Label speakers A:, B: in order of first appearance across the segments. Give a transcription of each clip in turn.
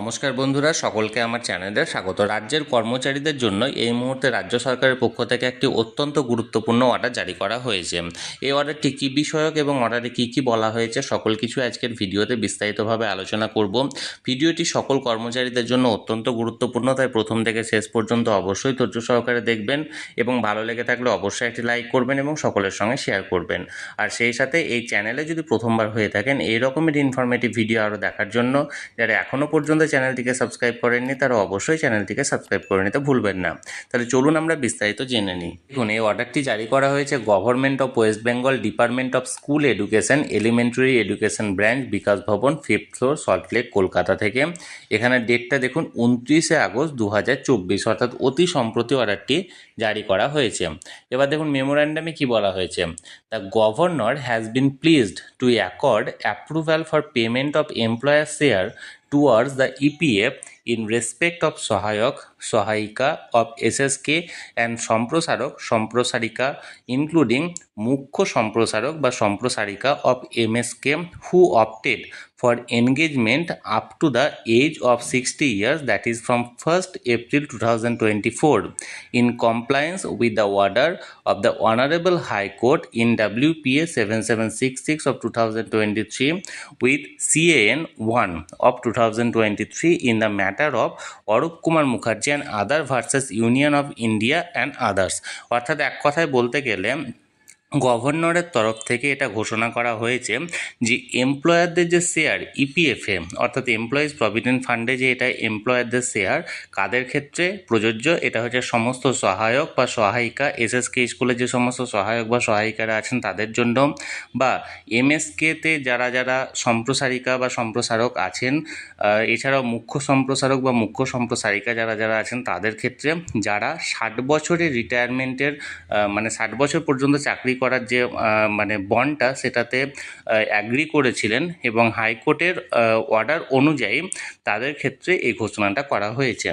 A: নমস্কার বন্ধুরা, সকলকে আমার চ্যানেলে স্বাগত। রাজ্যের কর্মচারীদের জন্য এই মুহূর্তে রাজ্য সরকারের পক্ষ থেকে একটি অত্যন্ত গুরুত্বপূর্ণ অর্ডার জারি করা হয়েছে। এই অর্ডারটি কী বিষয়ক এবং অর্ডারে কী কী বলা হয়েছে, সকল কিছু আজকের ভিডিওতে বিস্তারিতভাবে আলোচনা করব। ভিডিওটি সকল কর্মচারীদের জন্য অত্যন্ত গুরুত্বপূর্ণ, তাই প্রথম থেকে শেষ পর্যন্ত অবশ্যই ধৈর্য সহকারে দেখবেন এবং ভালো লেগে থাকলে অবশ্যই একটি লাইক করবেন এবং সকলের সঙ্গে শেয়ার করবেন। আর সেই সাথে এই চ্যানেলে যদি প্রথমবার হয়ে থাকেন এই রকমের ইনফরমেটিভ ভিডিও আরও দেখার জন্য, যারা এখনও পর্যন্ত চ্যানেলটিকে সাবস্ক্রাইব করেননি, তারা অবশ্যই চ্যানেলটিকে সাবস্ক্রাইব করে নিতে ভুলবেন না। তাহলে চলুন আমরা বিস্তারিত জেনে নিই। দেখুন, এই অর্ডারটি জারি করা হয়েছে government of West Bengal department of school education elementary education branch Bikash Bhavan fifth floor Salt Lake Kolkata থেকে। এখানে ডেটটা দেখুন, উনত্রিশে আগস্ট দু হাজার চব্বিশ, অর্থাৎ অতি সম্প্রতি অর্ডারটি জারি করা হয়েছে। এবার দেখুন মেমোরান্ডামে কি বলা হয়েছে? The governor has been pleased to accord approval for payment of employer share towards the EPF in respect of Sahayak সহায়িকা of SSK and সম্প্রসারক সম্প্রসারিকা including মুখ্য সম্প্রসারক বা সম্প্রসারিকা of MSK who opted for engagement up to the age of 60 years that is from 1st April 2024 in compliance with the order of the Honorable High Court in WPA 7766 of 2023 with CAN 1 of 2023 in the matter of Arup Kumar Mukherjee and other versus Union of India and others অর্থাৎ এক কথায় বলতে গেলে গভর্নরের তরফ থেকে এটা ঘোষণা করা হয়েছে যে এমপ্লয়ারদের যে শেয়ার ইপিএফএ অর্থাৎ এমপ্লয়িজ প্রভিডেন্ট ফান্ডে যে এটা এমপ্লয়ারদের শেয়ার কাদের ক্ষেত্রে প্রযোজ্য? এটা হচ্ছে সমস্ত সহায়ক বা সহায়িকা এসএসকে স্কুলে যে সমস্ত সহায়ক বা সহায়িকারা আছেন তাদের জন্য বা এমএসকেতে যারা যারা সম্প্রসারিকা বা সম্প্রসারক আছেন এছাড়াও মুখ্য সম্প্রসারক বা মুখ্য সম্প্রসারিকা যারা যারা আছেন তাদের ক্ষেত্রে যারা ষাট বছরের রিটায়ারমেন্টের মানে ষাট বছর পর্যন্ত চাকরি করার যে মানে বন্ডটা সেটাতে অ্যাগ্রি করেছিলেন এবং হাইকোর্টের অর্ডার অনুযায়ী তাদের ক্ষেত্রে এই ঘোষণাটা করা হয়েছে।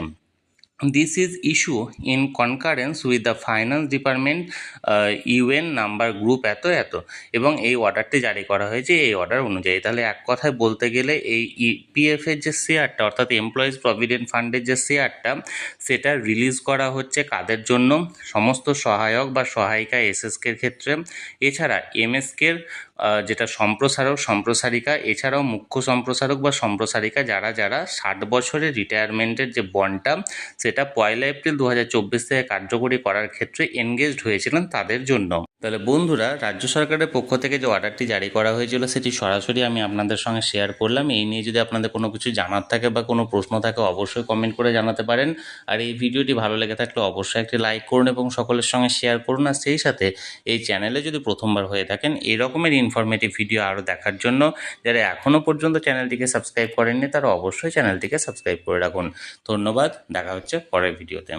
A: This is issue in concurrence with the finance department UN number group এত এত। এবং এই অর্ডারটি জারি করা হয়েছে এই অর্ডার অনুযায়ী। তাহলে এক কথায় বলতে গেলে এই ইপিএফ এর যে শেয়ারটা অর্থাৎ এমপ্লয়িজ প্রভিডেন্ট ফান্ডের যে শেয়ারটা সেটা রিলিজ করা হচ্ছে কাদের জন্য? সমস্ত সহায়ক বা সহায়িকা এসএসকের ক্ষেত্রে। এছাড়া এমএসকের যেটা সম্প্রসারক, সম্প্রসারিকা, এছাড়াও মুখ্য সম্প্রসারক বা সম্প্রসারিকা যারা যারা ষাট বছরের রিটায়ারমেন্টের যে বন্ডটা সেটা পয়লা এপ্রিল দু হাজার চব্বিশ থেকে কার্যকরী করার ক্ষেত্রে এনগেজড হয়েছিলেন তাদের জন্য। তাহলে বন্ধুরা, রাজ্য সরকারের পক্ষ থেকে যে অর্ডারটি জারি করা হয়েছিল, সেটি সরাসরি আমি আপনাদের সঙ্গে শেয়ার করলাম। এই নিয়ে যদি আপনাদের কোনো কিছু জানার থাকে বা কোনো প্রশ্ন থাকে, অবশ্যই কমেন্ট করে জানাতে পারেন। আর এই ভিডিওটি ভালো লেগে থাকলে অবশ্যই একটি লাইক করুন এবং সকলের সঙ্গে শেয়ার করুন। আর সেই সাথে এই চ্যানেলে যদি প্রথমবার হয়ে থাকেন এই রকমের ইনফরমেটিভ ভিডিও আরও দেখার জন্য যারা এখনও পর্যন্ত চ্যানেলটিকে সাবস্ক্রাইব করেননি, তারা অবশ্যই চ্যানেলটিকে সাবস্ক্রাইব করে রাখুন। ধন্যবাদ, দেখা হচ্ছে পরের ভিডিওতে